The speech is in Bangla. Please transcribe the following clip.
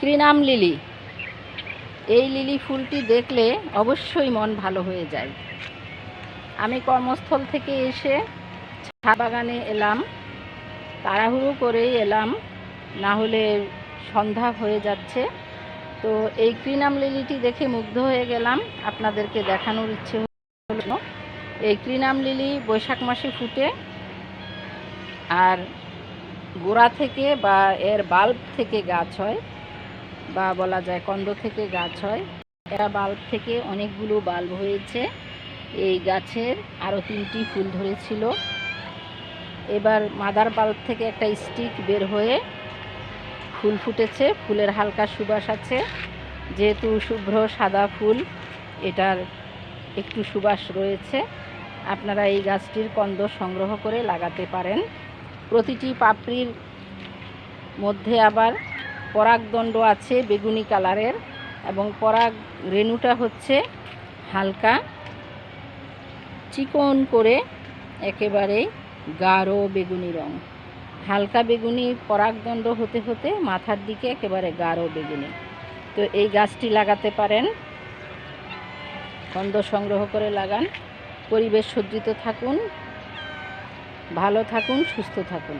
ক্রিনাম লিলি? এই লিলি ফুলটি দেখলে অবশ্যই মন ভালো হয়ে যায়। আমি কর্মস্থল থেকে এসে চা বাগানে এলাম। তাড়াহুড়ো করেই এলাম। না হলে সন্ধ্যা হয়ে যাচ্ছে। তো এই ক্রিনাম লিলিটি দেখে মুগ্ধ হয়ে গেলাম। আপনাদেরকে দেখানোর ইচ্ছে হলো। এই ক্রিনাম লিলি বৈশাখ মাসে ফুটে। আর গোড়া থেকে বা এর বাল্ব থেকে গাছ হয়। বা বলা যায় কন্দ থেকে গাছ হয়। এরা বাল্ব থেকে অনেকগুলো বাল্ব হয়েছে। এই গাছের আরও তিনটি ফুল ধরেছিল। এবার মাদার বাল্ব থেকে একটা স্টিক বের হয়ে ফুল ফুটেছে। ফুলের হালকা সুবাস আছে। যেহেতু শুভ্র সাদা ফুল, এটার একটু সুবাস রয়েছে। আপনারা এই গাছটির কন্দ সংগ্রহ করে লাগাতে পারেন। প্রতিটি পাপড়ির মধ্যে আবার পরাগদণ্ড আছে বেগুনি কালারের এবং পরাগ রেণুটা হচ্ছে হালকা। চিকন করে একেবারে গাঢ় বেগুনি রং। হালকা বেগুনি পরাগদণ্ড হতে হতে মাথার দিকে একেবারে গাঢ় বেগুনি। তো এই গাছটি লাগাতে পারেন। কন্দ সংগ্রহ করে লাগান। পরিবেশ সজ্জিত থাকুন। ভালো থাকুন, সুস্থ থাকুন।